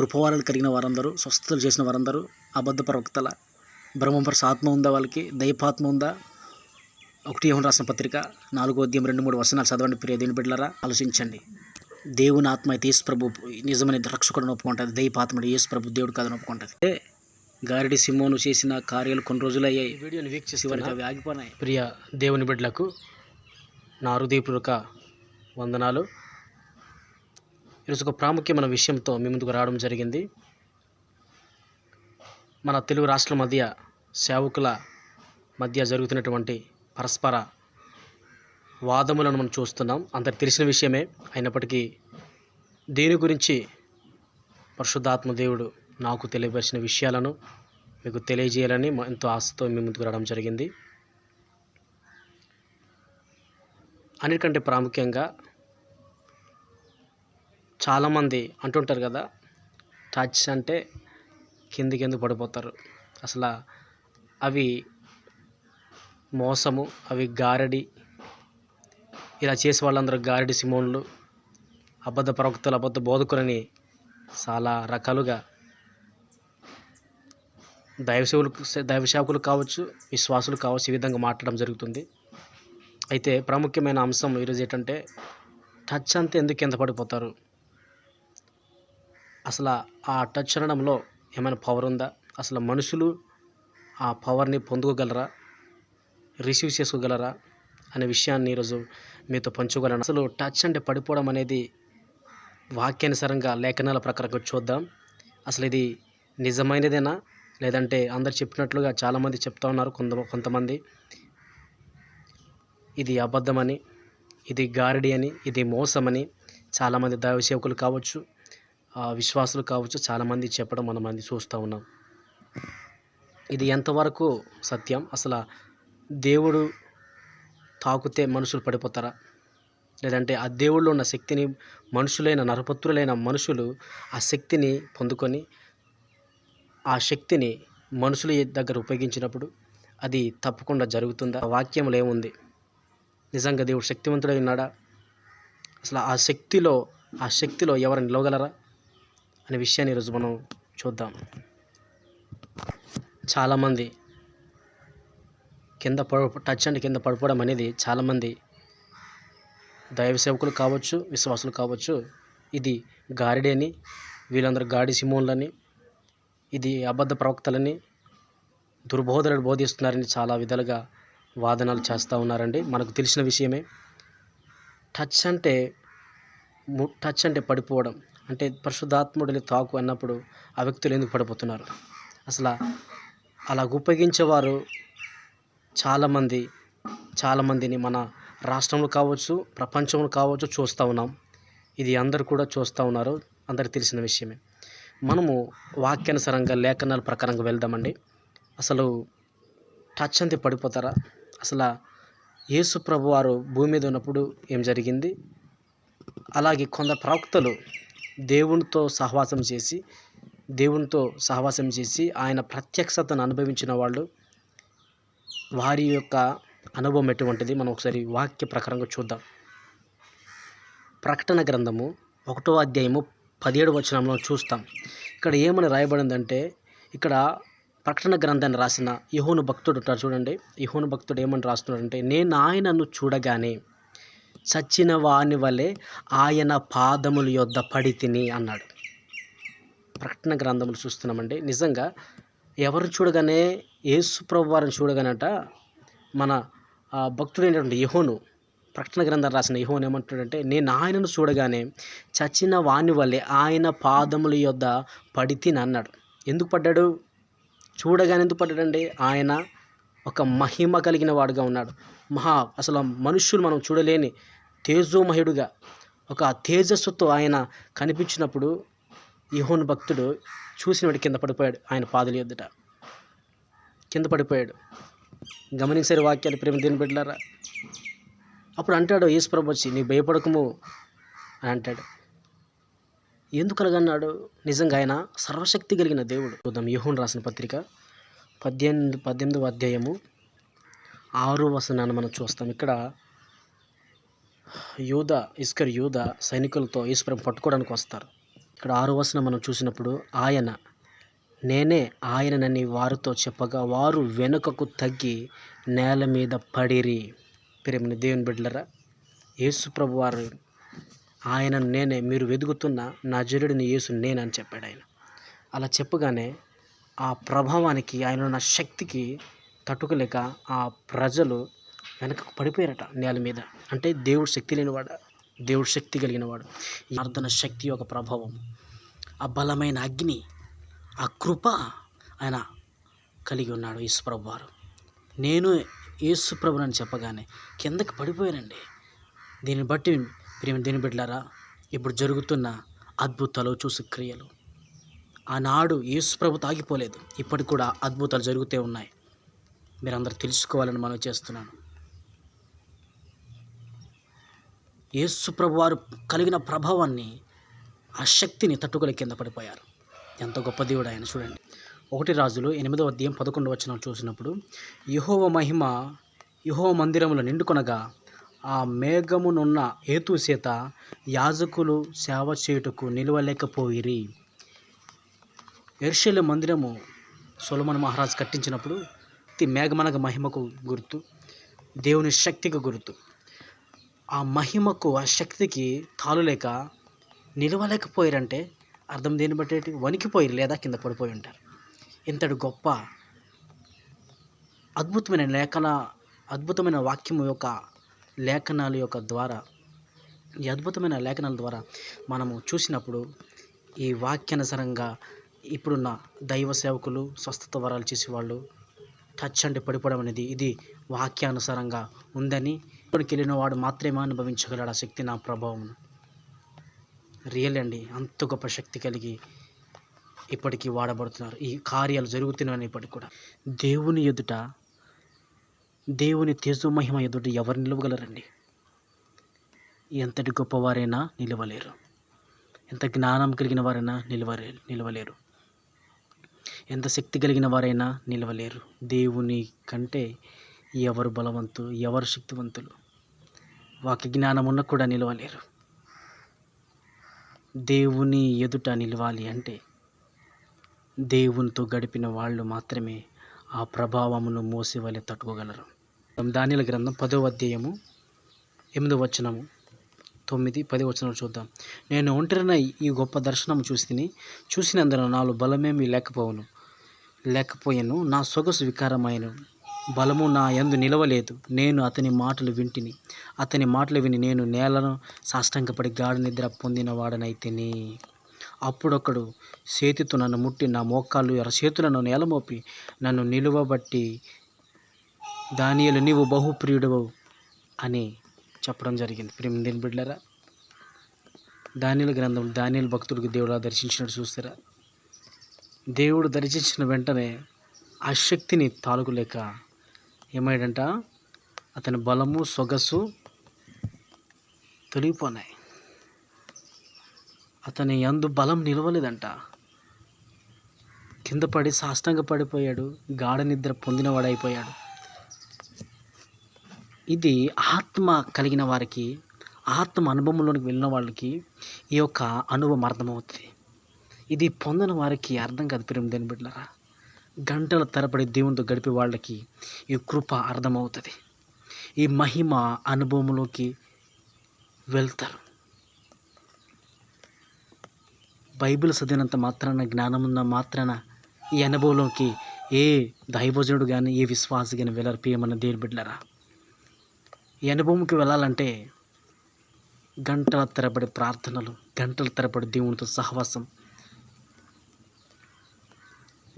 కృపవారాలు కలిగిన వారందరూ స్వస్థతలు చేసిన వారందరూ అబద్ధ ప్రవక్తల బ్రహ్మపరస ఆత్మ ఉందా వాళ్ళకి దైపాత్మ ఉందా? ఒకటి యోహన్ రాసిన పత్రిక నాలుగో అధ్యాయం రెండు మూడు వచనాలు చదవండి ప్రియ దేవుని బిడ్డలారా ఆలోచించండి. దేవుని ఆత్మ అయితే ప్రభు నిజమైన రక్షకుడు ఒప్పుకుంటుంది దైపాత్ముడు యేసు ప్రభు దేవుడు కాదని ఒప్పుకుంటుంది అంటే గారిడి సింహోను చేసిన కార్యాలు కొన్ని రోజులు అయ్యాయి వీడియోని వీక్షించి వారికి అవి ఆగిపోయినాయి ప్రియ దేవుని బిడ్డలకు నా హృదయపూర్వక వందనాలు. ఈరోజు ఒక ప్రాముఖ్యమైన విషయంతో మీ ముందుకు రావడం జరిగింది. మన తెలుగు రాష్ట్రాల మధ్య సేవకుల మధ్య జరుగుతున్నటువంటి పరస్పర వాదములను మనం చూస్తున్నాం. అందరికి తెలిసిన విషయమే. అయినప్పటికీ దీని గురించి పరిశుద్ధాత్మ దేవుడు నాకు తెలియపరిచిన విషయాలను మీకు తెలియజేయాలని ఎంతో ఆశతో మీ ముందుకు రావడం జరిగింది. అన్నిటికంటే ప్రాముఖ్యంగా చాలామంది అంటుంటారు కదా టచ్ అంటే కిందికి ఎందుకు పడిపోతారు. అసలు అవి మోసము అవి గారడి. ఇలా చేసే వాళ్ళందరూ గారడి సిమోన్లు అబద్ధ ప్రవక్తలు అబద్ధ బోధకులని చాలా రకాలుగా దైవసేవులు దైవసేవకులు కావచ్చు విశ్వాసులు కావచ్చు ఈ విధంగా మాట్లాడడం జరుగుతుంది. అయితే ప్రాముఖ్యమైన అంశం ఈరోజు ఏంటంటే టచ్ అంతా ఎందుకు కింద పడిపోతారు? అసలు ఆ టచ్ అనడంలో ఏమైనా పవర్ ఉందా? అసలు మనుషులు ఆ పవర్ని పొందుకోగలరా? రిసీవ్ చేసుకోగలరా? అనే విషయాన్ని ఈరోజు మీతో పంచుకోగలను అసలు టచ్ అంటే పడిపోవడం అనేది వాక్యానుసారంగా లేఖనాల ప్రకారంగా చూద్దాం. అసలు ఇది నిజమైనదేనా? లేదంటే అందరు చెప్పినట్లుగా చాలామంది చెప్తా ఉన్నారు కొంత కొంతమంది. ఇది అబద్ధమని ఇది గారడి అని ఇది మోసమని చాలామంది దైవ సేవకులు కావచ్చు విశ్వాసులు కావచ్చు చాలామంది చెప్పడం మనం మంది చూస్తూ ఉన్నాం. ఇది ఎంతవరకు సత్యం? అసలు దేవుడు తాకుతే మనుషులు పడిపోతారా? లేదంటే ఆ దేవుళ్ళు ఉన్న శక్తిని మనుషులైన నరపుత్రులైన మనుషులు ఆ శక్తిని పొందుకొని ఆ శక్తిని మనుషుల దగ్గర ఉపయోగించినప్పుడు అది తప్పకుండా జరుగుతుందా? వాక్యంలో ఏముంది? నిజంగా దేవుడు శక్తివంతుడై ఉన్నాడా? అసలు ఆ శక్తిలో ఆ శక్తిలో ఎవరు నిలవగలరా? అనే విషయాన్ని ఈరోజు మనం చూద్దాం. చాలామంది కింద పడ టచ్ అండ్ కింద పడిపోవడం అనేది చాలామంది దైవ సేవకులు కావచ్చు విశ్వాసులు కావచ్చు ఇది గారిడే అని వీళ్ళందరూ గాడి సిమోన్లని ఇది అబద్ధ ప్రవక్తలని దుర్బోధనలు బోధిస్తున్నారని చాలా విధాలుగా వాదనలు చేస్తూ ఉన్నారండి. మనకు తెలిసిన విషయమే టచ్ అంటే ము- టచ్ అంటే పడిపోవడం. అంటే పరిశుద్ధాత్ముడిని తాకు అన్నప్పుడు ఆ వ్యక్తులు ఎందుకు పడిపోతున్నారు? అసలు అలా ఉపయోగించేవారు చాలామంది చాలామందిని మన రాష్ట్రంలో కావచ్చు ప్రపంచంలో కావచ్చు చూస్తూ ఉన్నాం. ఇది అందరు కూడా చూస్తూ ఉన్నారు. అందరికి తెలిసిన విషయమే. మనము వాక్యానుసారంగా లేఖనాల ప్రకారంగా వెళ్దామండి. అసలు టచ్ అంతే పడిపోతారా? అసలు యేసు ప్రభు వారు భూమి మీద ఉన్నప్పుడు ఏం జరిగింది? అలాగే కొందరు ప్రవక్తలు దేవునితో సహవాసం చేసి దేవునితో సహవాసం చేసి ఆయన ప్రత్యక్షతను అనుభవించిన వాళ్ళు వారి యొక్క అనుభవం ఎటువంటిది? మనం ఒకసారి వాక్య ప్రకారంగా చూద్దాం. ప్రకటన గ్రంథము ఒకటో అధ్యాయము పదిహేడు వచనంలో చూస్తాం. ఇక్కడ ఏమని రాయబడిందంటే ఇక్కడ ప్రకటన గ్రంథాన్ని రాసిన యహోను భక్తుడు చూడండి. యహోను భక్తుడు ఏమని రాస్తున్నాడంటే నేను ఆయనను చూడగానే చచ్చిన వాని వలె ఆయన పాదముల యొద్ద పడి తిని అన్నాడు. ప్రకటన గ్రంథములు చూస్తున్నామండి. నిజంగా ఎవరు చూడగానే యేసు ప్రభు వారిని చూడగానట మన ఆ, భక్తుడైనటువంటి యహోను ప్రకటన గ్రంథం రాసిన యహోన్ ఏమంటాడంటే నేను ఆయనను చూడగానే చచ్చిన వాని వల్లే ఆయన పాదముల యొద్ద పడి తిని అన్నాడు. ఎందుకు పడ్డాడు? చూడగానే ఎందుకు పడ్డాడండి? ఆయన ఒక మహిమ కలిగిన వాడుగా ఉన్నాడు. మహా అసలు మనుష్యులు మనం చూడలేని తేజోమయుడుగా ఒక తేజస్సుతో ఆయన కనిపించినప్పుడు యహోన్ భక్తుడు చూసిన వాడి కింద పడిపోయాడు ఆయన పాదుల ఎద్దుట కింద పడిపోయాడు. గమనించారు వాక్యాలు ప్రేమ దేని బిడ్డలారా? అప్పుడు అంటాడు యేసుప్రభు వచ్చి నీ భయపడకము అని అంటాడు. ఎందుకు అలాగన్నాడు నిజంగా ఆయన సర్వశక్తి కలిగిన దేవుడు. చూద్దాం యహోన్ రాసిన పత్రిక పద్దెనిమిది పద్దెనిమిదవ అధ్యాయము ఆరు వసనాన్ని మనం చూస్తాం. ఇక్కడ యూద ఇస్కర్ యూద సైనికులతో ఈశ్వరం పట్టుకోవడానికి వస్తారు. ఇక్కడ ఆరు వసనం మనం చూసినప్పుడు ఆయన నేనే ఆయననని వారితో చెప్పగా వారు వెనుకకు తగ్గి నేల మీద పడిరి. ప్రేమని దేవుని బిడ్డలరా యేసు ప్రభు వారు ఆయన నేనే మీరు వెతుకుతున్న నా జరుడిని యేసు నేనని చెప్పాడు ఆయన. అలా చెప్పగానే ఆ ప్రభావానికి ఆయన ఉన్న శక్తికి తట్టుకోలేక ఆ ప్రజలు వెనకకు పడిపోయారట నేల మీద. అంటే దేవుడు శక్తి లేనివాడు? దేవుడు శక్తి కలిగినవాడు. ఈ ప్రార్థన శక్తి యొక్క ప్రభావం ఆ బలమైన అగ్ని ఆ కృప ఆయన కలిగి ఉన్నాడు యేసుప్రభు వారు నేను యేసుప్రభుని అని చెప్పగానే కిందకి పడిపోయానండి. దీన్ని బట్టి ప్రేమ దీని బిడ్డారా ఇప్పుడు జరుగుతున్న అద్భుతాలు చూసు క్రియలు ఆనాడు యేసుప్రభు తాగిపోలేదు. ఇప్పటికి కూడా అద్భుతాలు జరుగుతూ ఉన్నాయి. మీరందరూ తెలుసుకోవాలని మనం చేస్తున్నాను. యేసుప్రభు వారు కలిగిన ప్రభావాన్ని ఆ శక్తిని తట్టుకుల కింద పడిపోయారు. ఎంత గొప్ప దేవుడు ఆయన చూడండి. ఒకటి రాజులు ఎనిమిదవ అధ్యాయం పదకొండు వచ్చిన చూసినప్పుడు యహోవ మహిమ యహోవ మందిరంలో నిండుకొనగా ఆ మేఘమునున్న హేతు చేత యాజకులు సేవ చేయుటకు నిలవలేకపోయిరి. ఎర్షెల మందిరము సొలమన్ మహారాజు కట్టించినప్పుడు ఇది మేఘమనగ మహిమకు గుర్తు దేవుని శక్తికి గుర్తు. ఆ మహిమకు ఆ శక్తికి తాళులేక నిలవలేకపోయారంటే అర్థం దేని బట్టి వణికిపోయి లేదా కింద పడిపోయి ఉంటారు. ఇంతటి గొప్ప అద్భుతమైన లేఖన అద్భుతమైన వాక్యం యొక్క లేఖనాల యొక్క ద్వారా ఈ అద్భుతమైన లేఖనాల ద్వారా మనము చూసినప్పుడు ఈ వాక్యానుసారంగా ఇప్పుడున్న దైవ సేవకులు స్వస్థత వరాలు చేసేవాళ్ళు టచ్ అంటే పడిపోవడం అనేది ఇది వాక్యానుసారంగా ఉందని ఇక్కడికి వెళ్ళిన వాడు మాత్రమే అనుభవించగలడు ఆ శక్తి నా ప్రభావం. రియల్ అండి అంత గొప్ప శక్తి కలిగి ఇప్పటికీ వాడబడుతున్నారు. ఈ కార్యాలు జరుగుతున్నాయి ఇప్పటికి కూడా. దేవుని ఎదుట దేవుని తేజోమహిమ ఎదుట ఎవరు నిలవగలరండి? ఎంతటి గొప్పవారైనా నిలవలేరు. ఎంత జ్ఞానం కలిగిన వారైనా నిలవలే నిలవలేరు. ఎంత శక్తి కలిగిన వారైనా నిలవలేరు. దేవుని కంటే ఎవరు బలవంతులు ఎవరు శక్తివంతులు? వాక్య జ్ఞానం ఉన్న కూడా నిలవలేరు. దేవుని ఎదుట నిలవాలి అంటే దేవునితో గడిపిన వాళ్ళు మాత్రమే ఆ ప్రభావమును మోసేవలే తట్టుకోగలరు. దానిల గ్రంథం పదో అధ్యాయము ఎనిమిదో వచనము. తొమ్మిది పది వచనాలు చూద్దాం. నేను ఒంటరిన ఈ గొప్ప దర్శనం చూసి చూసినందున నాలో బలమేమీ లేకపోవును. లేకపోయాను నా సొగసు వికారమైన. బలము నా ఎందు నిలవలేదు. నేను అతని మాటలు వింటిని. అతని మాటలు విని నేను నేలను సాష్టంగపడి గాఢ నిద్ర పొందిన వాడనైతేని. అప్పుడొకడు చేతితో నన్ను ముట్టి నా మోకాళ్ళు ఎర్ర చేతులను నేలమోపి నన్ను నిలువబట్టి దానియలు నీవు బహుప్రియుడవు అని చెప్పడం జరిగింది. ప్రేమ దేని బిడ్డరా దానిల గ్రంథం దానిల భక్తుడికి దేవుడు దర్శించినట్టు చూస్తారా? దేవుడు దర్శించిన వెంటనే ఆ శక్తిని తాలుకులేక ఏమైందంట అతని బలము సొగసు తొలగిపోనాయి. అతని అందు బలం నిలవలేదంట. కింద పడి సాష్టంగా పడిపోయాడు గాఢ నిద్ర పొందినవాడైపోయాడు. ఇది ఆత్మ కలిగిన వారికి ఆత్మ అనుభవంలోనికి వెళ్ళిన వాళ్ళకి ఈ యొక్క అనుభవం అర్థమవుతుంది. ఇది పొందిన వారికి అర్థం కాదు ప్రేమ దేని బిడ్డలరా. గంటల తరబడి దేవునితో గడిపే వాళ్ళకి ఈ కృప అర్థమవుతుంది. ఈ మహిమ అనుభవంలోకి వెళ్తారు. బైబిల్ చదివినంత మాత్రాన జ్ఞానం ఉన్న మాత్రాన ఈ అనుభవంలోకి ఏ దైవజనుడు కానీ ఏ విశ్వాసి కానీ వెళ్ళరు ప్రియమన్న దేని బిడ్డలరా. ఈ అనుభవంకి వెళ్ళాలంటే గంటల తరబడి ప్రార్థనలు గంటల తరబడి దేవునితో సహవాసం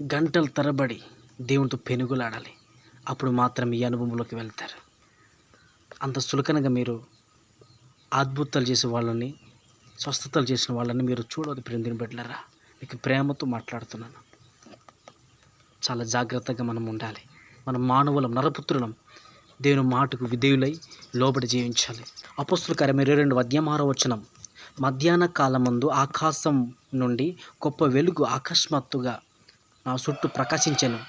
గంటల తరబడి దేవునితో పెనుగులాడాలి. అప్పుడు మాత్రం ఈ అనుభవంలోకి వెళ్తారు. అంత సులకనగా మీరు అద్భుతాలు చేసే వాళ్ళని స్వస్థతలు చేసిన వాళ్ళని మీరు చూడవద్దు ప్రిందిని బిడ్డలరా. మీకు ప్రేమతో మాట్లాడుతున్నాను. చాలా జాగ్రత్తగా మనం ఉండాలి. మనం మానవులం నరపుత్రులం. దేవుని మాటకు విధేయులై లోబడి జీవించాలి. అపస్తుల కార్యం ఇరవై రెండు అధ్యాయం ఆరో వచనం. మధ్యాహ్న కాలమందు ఆకాశం నుండి గొప్ప వెలుగు అకస్మాత్తుగా నా చుట్టూ ప్రకాశించాను.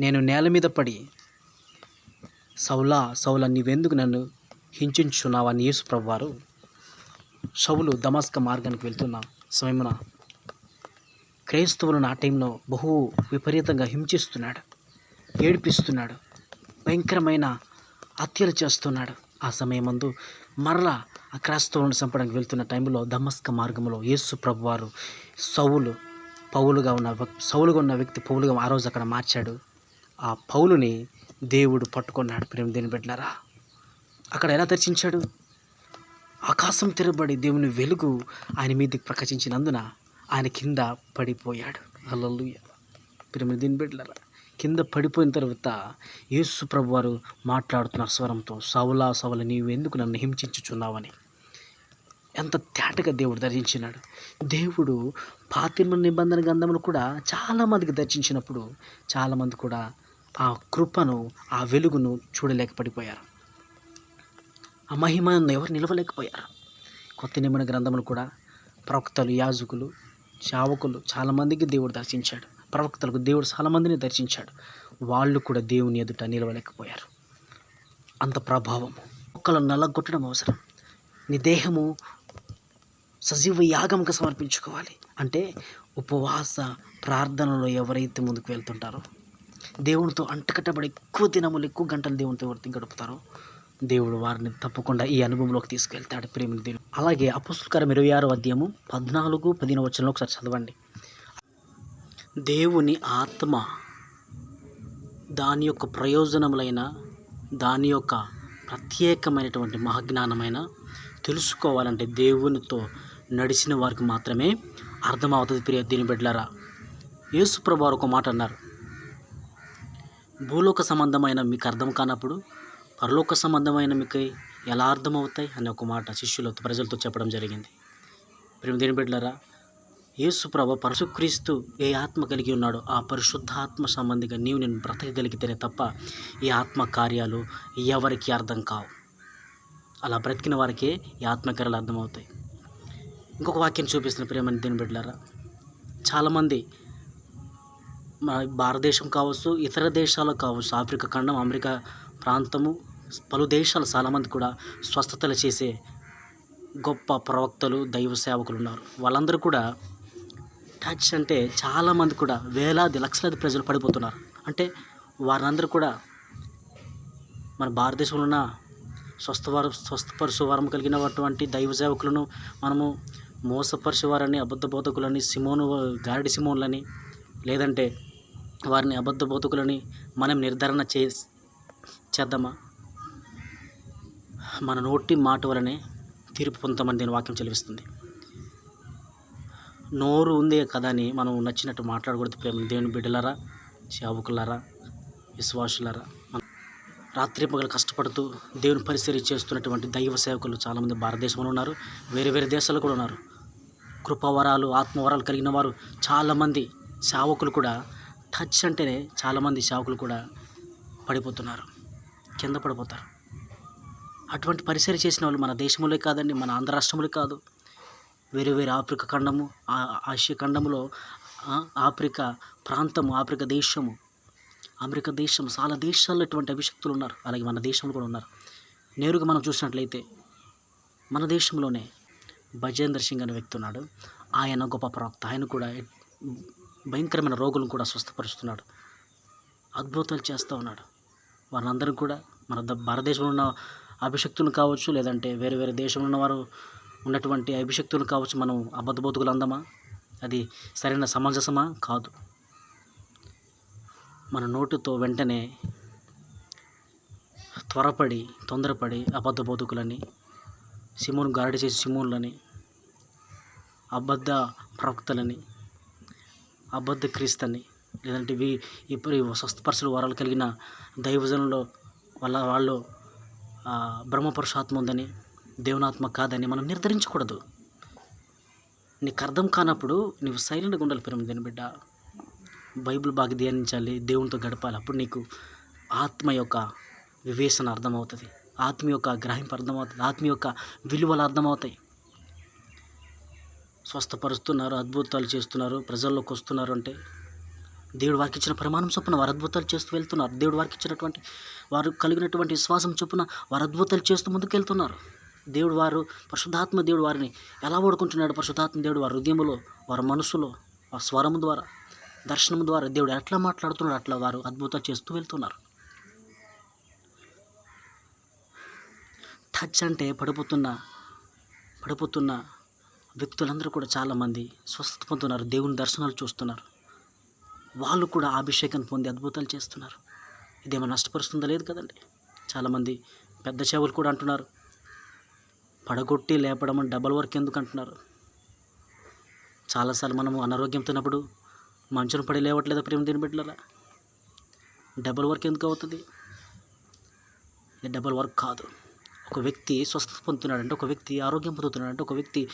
నేను నేల మీద పడి సౌలా సౌలా నీవెందుకు నన్ను హింసించున్నావా యేసు ప్రభువారు సౌలు దమస్క మార్గానికి వెళ్తున్న సమయమున క్రైస్తవులను ఆ టైంలో బహు విపరీతంగా హింసిస్తున్నాడు ఏడిపిస్తున్నాడు. భయంకరమైన హత్యలు చేస్తున్నాడు. ఆ సమయమందు మరలా ఆ క్రైస్తవులను చంపడానికి వెళ్తున్న టైంలో దమస్క మార్గంలో యేసు ప్రభువారు సౌలు పౌలుగా ఉన్న సౌలుగా ఉన్న వ్యక్తి పౌలుగా ఆ రోజు అక్కడ మార్చాడు. ఆ పౌలుని దేవుడు పట్టుకున్నాడు. ప్రేమ దేని పెట్టినారా అక్కడ ఎలా దర్శించాడు? ఆకాశం తెరబడి దేవుని వెలుగు ఆయన మీదకి ప్రకాశించినందున ఆయన కింద పడిపోయాడు. అల్లల్లు ప్రేమ దీని బిడ్డలారా కింద పడిపోయిన తర్వాత యేసు ప్రభు వారు మాట్లాడుతున్నారు స్వరంతో సవులా సవుల నీవు ఎందుకు నన్ను హింసించుచున్నావని? ఎంత తేటగా దేవుడు దర్శించినాడు. దేవుడు పాతిమ నిబంధన గంధములు కూడా చాలామందికి దర్శించినప్పుడు చాలామంది కూడా ఆ కృపను ఆ వెలుగును చూడలేక పడిపోయారు ఆ మహిమను ఎవరు నిలవలేకపోయారు. కొత్త నిబంధన గ్రంథములు కూడా ప్రవక్తలు యాజకులు శావకులు చాలామందికి దేవుడు దర్శించాడు. ప్రవక్తలకు దేవుడు చాలామందిని దర్శించాడు. వాళ్ళు కూడా దేవుని ఎదుట నిలవలేకపోయారు. అంత ప్రభావము మొక్కలను నలగొట్టడం అవసరం. నీ దేహము సజీవ యాగంగా సమర్పించుకోవాలి. అంటే ఉపవాస ప్రార్థనలో ఎవరైతే ముందుకు వెళ్తుంటారో దేవునితో అంటకట్టబడి ఎక్కువ దినములు ఎక్కువ గంటలు దేవునితో ఎవరైతే గడుపుతారో దేవుడు వారిని తప్పకుండా ఈ అనుభవంలోకి తీసుకెళ్తాడు ప్రేమిని దేవుడు అలాగే అపుస్తకరం ఇరవై ఆరో అధ్యాయము పద్నాలుగు పదిహేను వచ్చంలో ఒకసారి చదవండి. దేవుని ఆత్మ దాని యొక్క ప్రయోజనములైన దాని యొక్క ప్రత్యేకమైనటువంటి మహజ్ఞానమైన తెలుసుకోవాలంటే దేవునితో నడిచిన వారికి మాత్రమే అర్థమవుతుంది ప్రియ దీని బిడ్డలారా. యేసు ఒక మాట అన్నారు. భూలోక సంబంధమైన మీకు అర్థం కానప్పుడు పరలోక సంబంధమైన మీకు ఎలా అర్థమవుతాయి అనే ఒక మాట శిష్యులతో ప్రజలతో చెప్పడం జరిగింది. ప్రేమ దీని బిడ్డలారా యేసుప్రభ పరశుక్రీస్తు ఏ ఆత్మ కలిగి ఉన్నాడో ఆ పరిశుద్ధాత్మ సంబంధిగా నీవు నేను బ్రతకగలిగితేనే తప్ప ఈ ఆత్మ కార్యాలు ఎవరికి అర్థం కావు. అలా బ్రతికిన వారికే ఈ ఆత్మకార్యాలు అర్థమవుతాయి. ఇంకొక వాక్యం చూపిస్తున్న ప్రేమని దీని బిడ్డలారా చాలామంది మన భారతదేశం కావచ్చు ఇతర దేశాలు కావచ్చు ఆఫ్రికా ఖండం అమెరికా ప్రాంతము పలు దేశాలు చాలామంది కూడా స్వస్థతలు చేసే గొప్ప ప్రవక్తలు దైవ సేవకులు ఉన్నారు. వాళ్ళందరూ కూడా టచ్ అంటే చాలామంది కూడా వేలాది లక్షలాది ప్రజలు పడిపోతున్నారు. అంటే వారందరూ కూడా మన భారతదేశంలో ఉన్న స్వస్థవారం స్వస్థపరుశువారం కలిగిన కలిగినటువంటి దైవ సేవకులను మనము మోసపరిచేవారని అబద్ధ బోధకులని సిమోను గారడి సిమోన్లని లేదంటే వారిని అబద్ధ బోధకులని మనం నిర్ధారణ చే చేద్దామా? మన నోటి మాట వలనే తీర్పు పొందుతామని దీని వాక్యం చెలిపిస్తుంది నోరు ఉంది కదా అని మనం నచ్చినట్టు మాట్లాడకూడదు ప్రేమ. దేవుని బిడ్డలారా సేవకులారా విశ్వాసులారా రాత్రి పగలు కష్టపడుతూ దేవుని పరిస్థితి చేస్తున్నటువంటి దైవ సేవకులు చాలామంది భారతదేశంలో ఉన్నారు వేరే వేరే దేశాలు కూడా ఉన్నారు. కృపావరాలు ఆత్మవరాలు కలిగిన వారు చాలామంది సేవకులు కూడా టచ్ అంటేనే చాలామంది సేవకులు కూడా పడిపోతున్నారు కింద పడిపోతారు. అటువంటి పరిచర్య చేసిన వాళ్ళు మన దేశంలో కాదండి మన ఆంధ్ర రాష్ట్రంలో కాదు. వేరే వేరే ఆఫ్రికా ఖండము ఆసియా ఖండములో ఆఫ్రికా ప్రాంతము ఆఫ్రికా దేశము అమెరికా దేశం చాలా దేశాల్లో ఇటువంటి అభిషక్తులు ఉన్నారు. అలాగే మన దేశంలో కూడా ఉన్నారు. నేరుగా మనం చూసినట్లయితే మన దేశంలోనే భజేందర్ సింగ్ అనే వ్యక్తి ఉన్నాడు. ఆయన గొప్ప ప్రవక్త. ఆయన కూడా భయంకరమైన రోగులను కూడా స్వస్థపరుస్తున్నాడు. అద్భుతాలు చేస్తూ ఉన్నాడు. వారందరూ కూడా మన ద- భారతదేశంలో ఉన్న అభిషక్తులు కావచ్చు లేదంటే వేరే వేరే దేశంలో ఉన్నవారు ఉన్నటువంటి అభిషక్తులు కావచ్చు మనం అబద్ధబోధకులు అందమా? అది సరైన సమంజసమా? కాదు. మన నోటితో వెంటనే త్వరపడి తొందరపడి అబద్ధ బోధకులని సిమోను గారడి చేసి సిమోన్లని అబద్ధ ప్రవక్తలని అబద్ధ క్రీస్తని లేదంటే వి ఇప్పుడు స్వస్థపరచలు వరాలు కలిగిన దైవజనంలో వాళ్ళ వాళ్ళు బ్రహ్మపురుషాత్మ ఉందని దేవునాత్మ కాదని మనం నిర్ధారించకూడదు. నీకు అర్థం కానప్పుడు నీవు సైలెంట్గా ఉండాలి ప్రేమ దేని బిడ్డ. బైబిల్ బాగా ధ్యానించాలి దేవునితో గడపాలి. అప్పుడు నీకు ఆత్మ యొక్క వివేచన అర్థమవుతుంది. ఆత్మ యొక్క గ్రహింపు అర్థమవుతుంది. ఆత్మ యొక్క విలువలు అర్థమవుతాయి. స్వస్థపరుస్తున్నారు అద్భుతాలు చేస్తున్నారు ప్రజల్లోకి వస్తున్నారు అంటే దేవుడు వారికి ఇచ్చిన ప్రమాణం చొప్పున వారు అద్భుతాలు చేస్తూ వెళ్తున్నారు. దేవుడు వారికి ఇచ్చినటువంటి వారు కలిగినటువంటి విశ్వాసం చొప్పున వారు అద్భుతాలు చేస్తూ ముందుకు వెళ్తున్నారు దేవుడు వారు పరిశుద్ధాత్మ దేవుడు వారిని ఎలా వాడుకుంటున్నాడు పరిశుద్ధాత్మ దేవుడు వారి హృదయంలో వారి మనసులో వారి స్వరం ద్వారా దర్శనం ద్వారా దేవుడు ఎట్లా మాట్లాడుతున్నాడు అట్లా వారు అద్భుతాలు చేస్తూ వెళ్తున్నారు. టచ్ అంటే పడిపోతున్న పడిపోతున్న వ్యక్తులందరూ కూడా చాలామంది స్వస్థత పొందుతున్నారు దేవుని దర్శనాలు చూస్తున్నారు. వాళ్ళు కూడా అభిషేకం పొంది అద్భుతాలు చేస్తున్నారు. ఇదేమో నష్టపరుస్తుందా లేదు కదండి? చాలామంది పెద్ద చెవులు కూడా అంటున్నారు. పడగొట్టి లేపడం అని డబల్ వర్క్ ఎందుకు అంటున్నారు చాలాసార్లు మనము అనారోగ్యంతో ఉన్నప్పుడు మంచున పడి లేవట్లేదా ప్రేమ దీని బిడ్డలరా? డబల్ వర్క్ ఎందుకు అవుతుంది? ఇది డబల్ వర్క్ కాదు. ఒక వ్యక్తి స్వస్థత పొందుతున్నాడంటే ఒక వ్యక్తి ఆరోగ్యం పొందుతున్నాడంటే ఒక వ్యక్తి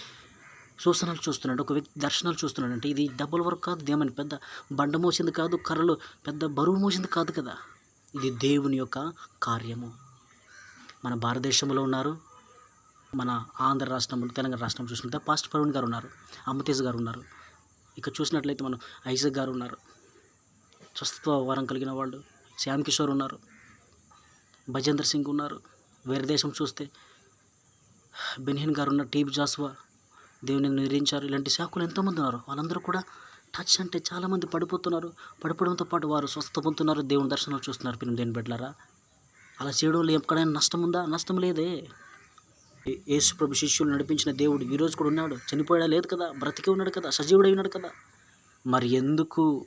సూచనలు చూస్తున్నాడు ఒక వ్యక్తి దర్శనాలు చూస్తున్నాడంటే ఇది డబుల్ వర్క్ కాదు దేమని. పెద్ద బండ మోసింది కాదు కర్రలు పెద్ద బరువు మోసింది కాదు కదా. ఇది దేవుని యొక్క కార్యము. మన భారతదేశంలో ఉన్నారు. మన ఆంధ్ర రాష్ట్రంలో తెలంగాణ రాష్ట్రం చూసినట్లయితే పాస్ట్ ప్రవీణ్ గారు ఉన్నారు అమతేజ్ గారు ఉన్నారు ఇక్కడ చూసినట్లయితే మనం ఐజక్ గారు ఉన్నారు స్వస్థత్వ వరం కలిగిన వాళ్ళు శ్యామ్ కిషోర్ ఉన్నారు భజేంద్ర సింగ్ ఉన్నారు. వేరే దేశం చూస్తే బెనిహిన్ గారు ఉన్నారు టీబ్ జాస్వా దేవుని నిర్మించారు ఇలాంటి శాఖలు ఎంతోమంది ఉన్నారు. వాళ్ళందరూ కూడా టచ్ అంటే చాలామంది పడిపోతున్నారు. పడిపోవడంతో పాటు వారు స్వస్థత పొందుతున్నారు. దేవుని దర్శనాలు చూస్తున్నారు పిల్లలు దేని బిడ్డలారా? అలా చేయడం వల్ల ఎక్కడైనా నష్టం ఉందా? నష్టం లేదే. యేసుప్రభు ప్రభు శిష్యులు నడిపించిన దేవుడు ఈరోజు కూడా ఉన్నాడు. చనిపోయాడా? లేదు కదా. బ్రతికి ఉన్నాడు కదా. సజీవుడై ఉన్నాడు కదా. మరి ఎందుకు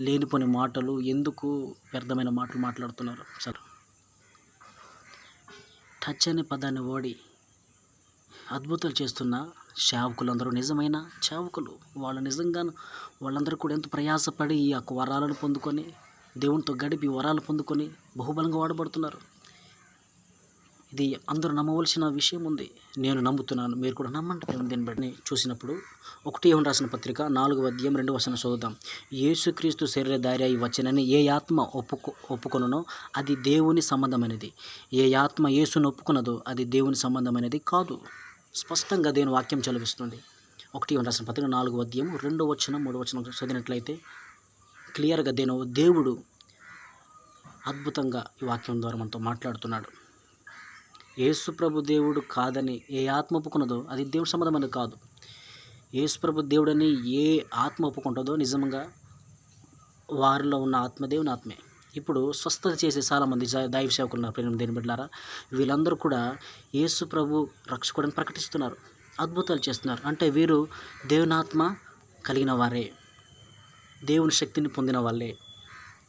లేనిపోని మాటలు ఎందుకు వ్యర్థమైన మాటలు మాట్లాడుతున్నారు? సార్ టచ్ అనే పదాన్ని ఓడి అద్భుతాలు చేస్తున్న సేవకులందరూ నిజమైన సేవకులు. వాళ్ళు నిజంగా వాళ్ళందరూ కూడా ఎంతో ప్రయాసపడి ఈ యొక్క వరాలను పొందుకొని దేవునితో గడిపి వరాలు పొందుకొని బహుబలంగా వాడబడుతున్నారు. ఇది అందరూ నమ్మవలసిన విషయం ఉంది. నేను నమ్ముతున్నాను. మీరు కూడా నమ్మండి. దేవుని దీన్ని బట్టి చూసినప్పుడు ఒకటి ఏమని రాసిన పత్రిక నాలుగు అధ్యాయం రెండు వచనం చదువుదాం. యేసుక్రీస్తు శరీరధారి అయి వచ్చనని ఏ ఆత్మ ఒప్పుకో ఒప్పుకొననో అది దేవుని సంబంధమైనది. ఏ ఆత్మ యేసును ఒప్పుకున్నదో అది దేవుని సంబంధమైనది కాదు. స్పష్టంగా దేని వాక్యం చలవిస్తుంది ఒకటి ఏమని రాసిన పత్రిక నాలుగు అధ్యాయం రెండో వచనం మూడో వచనం చదివినట్లయితే క్లియర్గా దేని దేవుడు అద్భుతంగా ఈ వాక్యం ద్వారా మనతో మాట్లాడుతున్నాడు. యేసుప్రభు దేవుడు కాదని ఏ ఆత్మ ఒప్పుకున్నదో అది దేవుని సంబంధమైనది కాదు. యేసుప్రభు దేవుడని ఏ ఆత్మ ఒప్పుకుంటుందో నిజంగా వారిలో ఉన్న ఆత్మ దేవుని ఆత్మే. ఇప్పుడు స్వస్థత చేసే చాలామంది దైవ సేవకులు ఉన్నారు ప్రేమ దేని బిడ్డారా వీళ్ళందరూ కూడా యేసు ప్రభు రక్షకుడని ప్రకటిస్తున్నారు. అద్భుతాలు చేస్తున్నారు. అంటే వీరు దేవునాత్మ కలిగిన వారే. దేవుని శక్తిని పొందిన వాళ్ళే.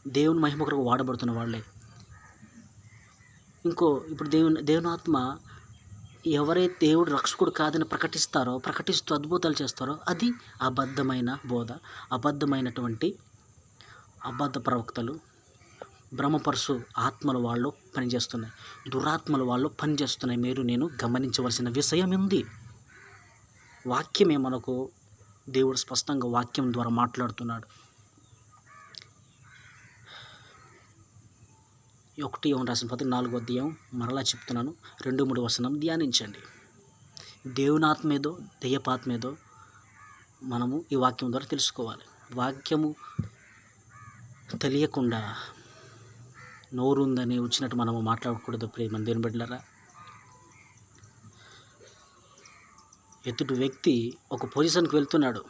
దేవుని మహిమ కొరకు వాడబడుతున్న వాళ్ళే. ఇంకో ఇప్పుడు దేవుని దేవునాత్మ ఎవరైతే దేవుడు రక్షకుడు కాదని ప్రకటిస్తారో ప్రకటిస్తూ అద్భుతాలు చేస్తారో అది అబద్ధమైన బోధ అబద్ధమైనటువంటి అబద్ధ ప్రవక్తలు బ్రహ్మపరుసు ఆత్మల వాళ్ళు పనిచేస్తున్నాయి దురాత్మల వాళ్ళు పనిచేస్తున్నాయి. మీరు నేను గమనించవలసిన విషయం ఉంది. వాక్యమే మనకు దేవుడు స్పష్టంగా వాక్యం ద్వారా మాట్లాడుతున్నాడు. ఒకటి ఏమని రాసిన పత్రిక నాలుగో అధ్యాయం మరలా చెప్తున్నాను. రెండు మూడు వసనం ధ్యానించండి. దేవునాత్మేదో దెయ్యపాత్మేదో మనము ఈ వాక్యం ద్వారా తెలుసుకోవాలి. వాక్యము తెలియకుండా నోరుందని వచ్చినట్టు మనము మాట్లాడకూడదు ప్రేమ. దేని బిడ్డలరా ఎదుటి వ్యక్తి ఒక పొజిషన్కి వెళ్తున్నాడు.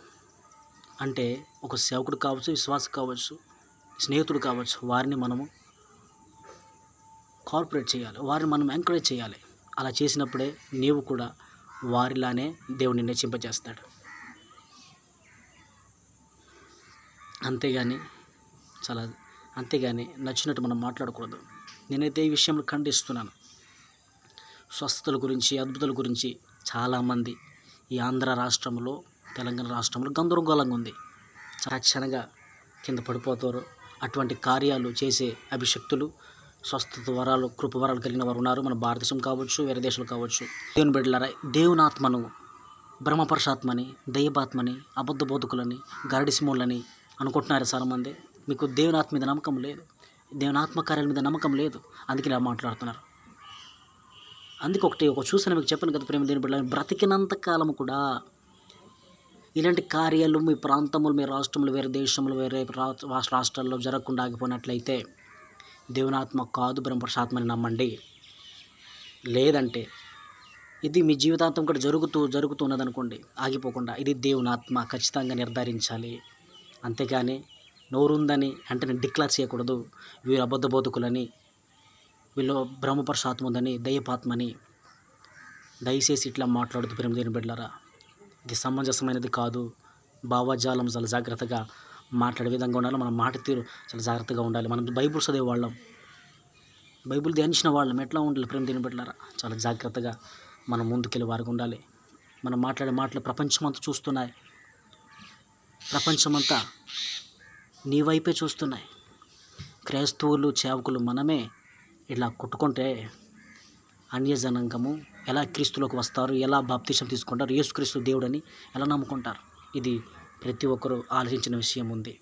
అంటే ఒక సేవకుడు కావచ్చు విశ్వాసం కావచ్చు స్నేహితుడు కావచ్చు వారిని మనము కార్పొరేట్ చేయాలి. వారిని మనం ఎంకరేజ్ చేయాలి. అలా చేసినప్పుడే నీవు కూడా వారిలానే దేవుడిని నచ్చింపజేస్తాడు అంతేగాని చాలా అంతేగాని నచ్చినట్టు మనం మాట్లాడకూడదు. నేనైతే ఈ విషయంలో ఖండిస్తున్నాను. స్వస్థతల గురించి అద్భుతాల గురించి చాలామంది ఈ ఆంధ్ర రాష్ట్రంలో తెలంగాణ రాష్ట్రంలో గందరగోళంగా ఉంది. తక్షణంగా కింద పడిపోతారు. అటువంటి కార్యాలు చేసే అభిషక్తులు స్వస్థత వరాలు కృప వరాలు కలిగిన వారు ఉన్నారు మన భారతదేశం కావచ్చు వేరే దేశాలు కావచ్చు. దేవుని బిడ్డలారా దేవునాత్మను బ్రహ్మపరుషాత్మని దయ్యపాత్మని అబద్ధ బోధకులని గరడిసిమోళ్ళని అనుకుంటున్నారు చాలామంది? మీకు దేవునాత్మ మీద నమ్మకం లేదు. దేవునాత్మ కార్యాల మీద నమ్మకం లేదు. అందుకే ఇలా మాట్లాడుతున్నారు. అందుకే ఒకటి ఒక చూసిన మీకు చెప్పాను కదా ప్రేమ దేని బిడ్డ బ్రతికినంత కాలం కూడా ఇలాంటి కార్యాలు మీ ప్రాంతములు మీ రాష్ట్రంలో వేరే దేశంలో వేరే రా- రాష్ట్రాల్లో జరగకుండా ఆగిపోయినట్లయితే దేవునాత్మ కాదు బ్రహ్మపరశాత్మని నమ్మండి. లేదంటే ఇది మీ జీవితాంతం కూడా జరుగుతూ జరుగుతూ ఉన్నదనుకోండి ఆగిపోకుండా ఇది దేవుని ఆత్మ ఖచ్చితంగా నిర్ధారించాలి. అంతేకాని నోరుందని వెంటనే డిక్లేర్ చేయకూడదు. వీరు అబద్ధ బోధకులని వీళ్ళు బ్రహ్మపరసాత్మ ఉందని దయ్యపాత్మని దయచేసి ఇట్లా మాట్లాడుతూ ప్రేమ దేని ఇది సమంజసమైనది కాదు. భావజాలం చాలా జాగ్రత్తగా మాట్లాడే విధంగా ఉండాలి. మన మాట తీరు చాలా జాగ్రత్తగా ఉండాలి. మనం బైబుల్ చదివే వాళ్ళం. బైబుల్ ధ్యానించిన వాళ్ళం. ఎట్లా ఉండాలి ప్రేమ దేని చాలా జాగ్రత్తగా మనం ముందుకెళ్ళి వారికి ఉండాలి. మనం మాట్లాడే మాటలు ప్రపంచమంతా చూస్తున్నాయి. ప్రపంచమంతా నీ వైపే చూస్తున్నాయి. క్రైస్తవులు సేవకులు మనమే ఇలా కొట్టుకుంటే అన్యజనాంగము ఎలా క్రీస్తులోకి వస్తారు? ఎలా బాప్తీసం తీసుకుంటారు? యేసుక్రీస్తు దేవుడని ఎలా నమ్ముకుంటారు? ఇది ప్రతి ఒక్కరూ ఆలోచించిన విషయం ఉంది.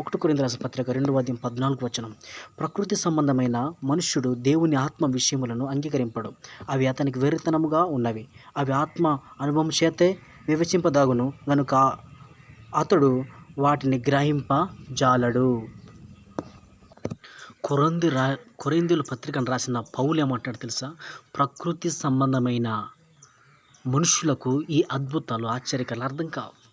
ఒకటి కొరింది రాసిన పత్రిక రెండు వాద్యం పద్నాలుగు వచనం. ప్రకృతి సంబంధమైన మనుష్యుడు దేవుని ఆత్మ విషయములను అంగీకరింపడు. అవి అతనికి వెరితనముగా ఉన్నవి. అవి ఆత్మ అనుభవం చేతే వివచింపదాగును. గనుక అతడు వాటిని గ్రహింప జాలడు కొరంది రా కొరిందుల పత్రికను రాసిన పౌలు ఏమంటాడు తెలుసా? ప్రకృతి సంబంధమైన మనుషులకు ఈ అద్భుతాలు ఆశ్చర్యకరాలు అర్థం కావు.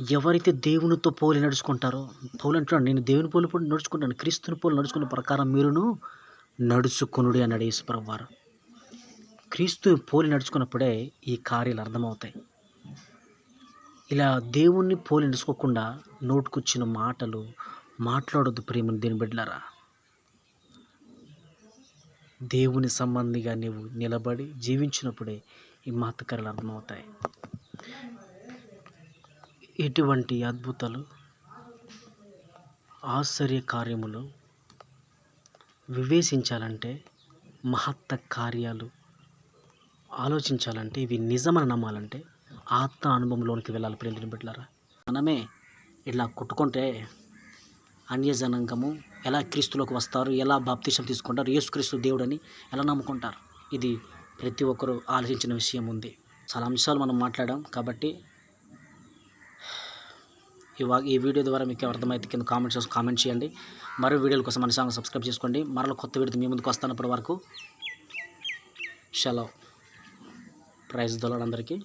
ఎవరైతే దేవునితో పోలి నడుచుకుంటారో పౌలు అంటున్నాడు నేను దేవుని పోలి పోలి నడుచుకుంటాను క్రీస్తుని పోలి నడుచుకున్న ప్రకారం మీరును నడుచుకునుడి అన్నాడు ఈశ్వరం వారు క్రీస్తు పోలి నడుచుకున్నప్పుడే ఈ కార్యాలు అర్థమవుతాయి. ఇలా దేవుణ్ణి పోలి నడుచుకోకుండా నోటుకొచ్చిన మాటలు మాట్లాడొద్దు ప్రేమను దేని బిడ్డలారా. దేవుని సంబంధిగా నీవు నిలబడి జీవించినప్పుడే ఈ మహత్కరాలు అర్థమవుతాయి. ఇటువంటి అద్భుతాలు ఆశ్చర్య కార్యములు వివేచించాలంటే మహత్త కార్యాలు ఆలోచించాలంటే ఇవి నిజమని నమ్మాలంటే ఆత్మ అనుభవంలోనికి వెళ్ళాలి ప్రేమిని బిడ్డలారా. మనమే ఇలా కొట్టుకుంటే అన్యజనాంగము ఎలా క్రీస్తులోకి వస్తారు ఎలా బాప్తీసం తీసుకుంటారు యేసుక్రీస్తు దేవుడని ఎలా నమ్ముకుంటారు? ఇది ప్రతి ఒక్కరూ ఆలోచించిన విషయం ఉంది. చాలా అంశాలు మనం మాట్లాడాం కాబట్టి ఈ వా ఈ వీడియో ద్వారా మీకు అర్థమైతే కింద కామెంట్స్ చేసి కామెంట్ చేయండి. మరో వీడియోల కోసం మన ఛానల్ సబ్స్క్రైబ్ చేసుకోండి. మరో కొత్త వీడియో మీ ముందుకు వస్తానప్పటి వరకు. సెలవు ప్రైజ్ దొలడందరికీ